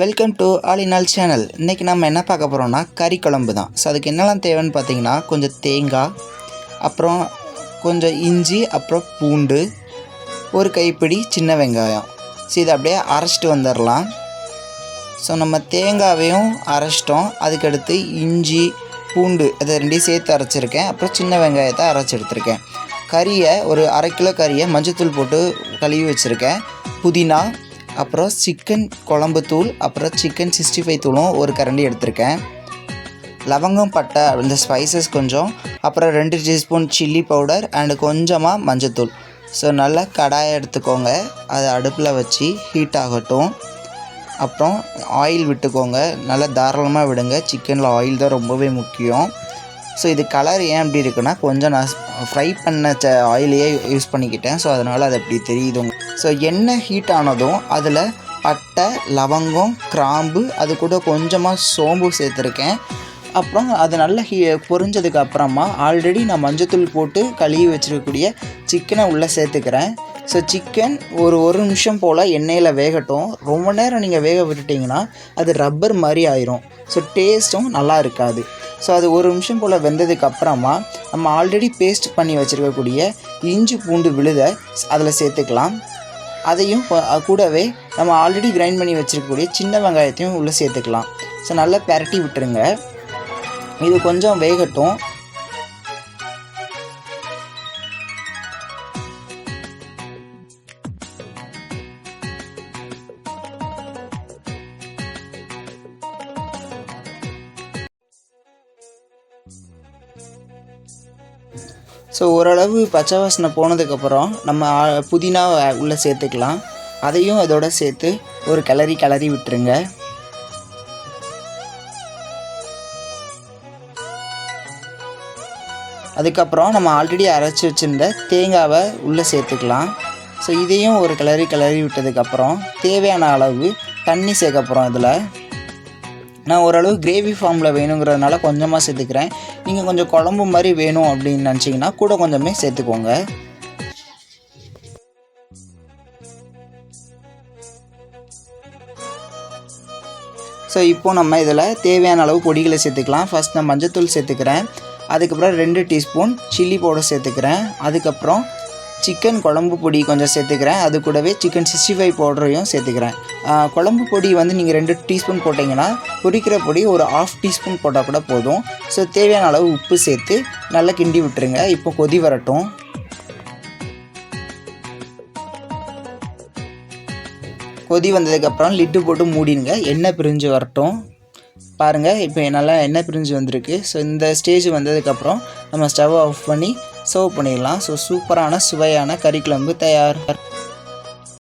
Welcome to ஆலினால் channel இன்றைக்கி நம்ம என்ன பார்க்க போகிறோம்னா கறி குழம்பு தான். ஸோ அதுக்கு என்னெல்லாம் தேவைன்னு பார்த்தீங்கன்னா கொஞ்சம் தேங்காய் அப்புறம் கொஞ்சம் இஞ்சி அப்புறம் பூண்டு ஒரு கைப்பிடி சின்ன வெங்காயம். ஸோ இதை அப்படியே அரைச்சிட்டு வந்துடலாம். ஸோ நம்ம தேங்காயையும் அரைச்சிட்டோம். அதுக்கடுத்து இஞ்சி பூண்டு அதை ரெண்டையும் சேர்த்து அரைச்சிருக்கேன். அப்புறம் சின்ன வெங்காயத்தை அரைச்சி எடுத்திருக்கேன். கறியை ஒரு அரை கிலோ கறியை மஞ்சத்தூள் போட்டு கழுவி வச்சுருக்கேன். புதினா அப்புறம் சிக்கன் குழம்பு தூள் அப்புறம் சிக்கன் சிக்ஸ்டி ஃபைவ் தூளும் ஒரு கரண்டி எடுத்திருக்கேன். லவங்கம் பட்டை இந்த ஸ்பைசஸ் கொஞ்சம். அப்புறம் ரெண்டு டீஸ்பூன் சில்லி பவுடர் அண்டு கொஞ்சமாக மஞ்சத்தூள். ஸோ நல்லா கடாயை எடுத்துக்கோங்க. அதை அடுப்பில் வச்சு ஹீட் ஆகட்டும். அப்புறம் ஆயில் விட்டுக்கோங்க. நல்லா தாராளமாக விடுங்க. சிக்கனில் ஆயில் தான் ரொம்பவே முக்கியம். ஸோ இது கலர் ஏன் அப்படி இருக்குன்னா கொஞ்சம் நான் ஃப்ரை பண்ண ச ஆயிலையே யூஸ் பண்ணிக்கிட்டேன். ஸோ அதனால் அது அப்படி தெரியுது ஸோ எண்ணெய் ஹீட் ஆனதும் அதில் பட்டை லவங்கம் கிராம்பு அது கூட கொஞ்சமாக சோம்பு சேர்த்துருக்கேன். அப்புறம் அது நல்லா ஹீ பொரிஞ்சதுக்கு அப்புறமா ஆல்ரெடி நான் மஞ்சத்தூள் போட்டு கழுவி வச்சுருக்கக்கூடிய சிக்கனை உள்ளே சேர்த்துக்கிறேன். ஸோ சிக்கன் ஒரு ஒரு நிமிஷம் போல் எண்ணெயில் வேகட்டும். ரொம்ப நேரம் நீங்கள் வேக விட்டுட்டிங்கன்னா அது ரப்பர் மாதிரி ஆயிரும். ஸோ டேஸ்ட்டும் நல்லா இருக்காது. ஸோ அது ஒரு நிமிஷம் போல் வெந்ததுக்கு அப்புறமா நம்ம ஆல்ரெடி பேஸ்ட் பண்ணி வச்சுருக்கக்கூடிய இஞ்சி பூண்டு விழுதை அதில் சேர்த்துக்கலாம். அதையும் கூடவே நம்ம ஆல்ரெடி கிரைண்ட் பண்ணி வச்சுருக்கக்கூடிய சின்ன வெங்காயத்தையும் உள்ளே சேர்த்துக்கலாம். ஸோ நல்லா பெரட்டி விட்டுருங்க. இது கொஞ்சம் வேகட்டும். ஸோ ஓரளவு பச்சை வாசனை போனதுக்கப்புறம் நம்ம புதினாவை புதினா உள்ளே சேர்த்துக்கலாம். அதையும் அதோட சேர்த்து ஒரு கிளறி கிளறி விட்டுருங்க. அதுக்கப்புறம் நம்ம ஆல்ரெடி அரைச்சி வச்சுருந்த தேங்காவை உள்ளே சேர்த்துக்கலாம். ஸோ இதையும் ஒரு கிளறி கிளறி விட்டதுக்கப்புறம் தேவையான அளவு தண்ணி சேர்க்க போகிறோம் இதில். நான் ஓரளவு கிரேவி ஃபார்மில் வேணுங்கிறதுனால கொஞ்சமாக சேர்த்துக்கிறேன். நீங்கள் கொஞ்சம் குழம்பு மாதிரி வேணும் அப்படின்னு நினச்சிங்கன்னா கூட கொஞ்சமே சேர்த்துக்கோங்க. ஸோ இப்போ நம்ம இதில் தேவையான அளவு பொடிகளை சேர்த்துக்கலாம். ஃபர்ஸ்ட் நான் மஞ்சத்தூள் சேர்த்துக்கிறேன். அதுக்கப்புறம் ரெண்டு டீஸ்பூன் சில்லி பவுடர் சேர்த்துக்கிறேன். அதுக்கப்புறம் சிக்கன் குழம்பு பொடி கொஞ்சம் சேர்த்துக்கிறேன். அது கூடவே சிக்கன் சிக்ஸ்டி ஃபைவ் பவுடரையும் சேர்த்துக்கிறேன். குழம்பு பொடி வந்து நீங்கள் ரெண்டு டீஸ்பூன் போட்டிங்கன்னா பொரிக்கிற பொடி ஒரு ஆஃப் டீஸ்பூன் போட்டால் கூட போதும். ஸோ தேவையான அளவு உப்பு சேர்த்து நல்லா கிண்டி விட்டுருங்க. இப்போ கொதி வரட்டும். கொதி வந்ததுக்கப்புறம் லிட்டு போட்டு மூடிடுங்க. எண்ணெய் பிரிஞ்சு வரட்டும். பாருங்கள் இப்போ நல்லா எண்ணெய் பிரிஞ்சு வந்திருக்கு. ஸோ இந்த ஸ்டேஜ் வந்ததுக்கப்புறம் நம்ம ஸ்டவ் ஆஃப் பண்ணி சர்வ் பண்ணிடலாம். ஸோ சூப்பரான சுவையான கறிக்குழம்பு தயார்.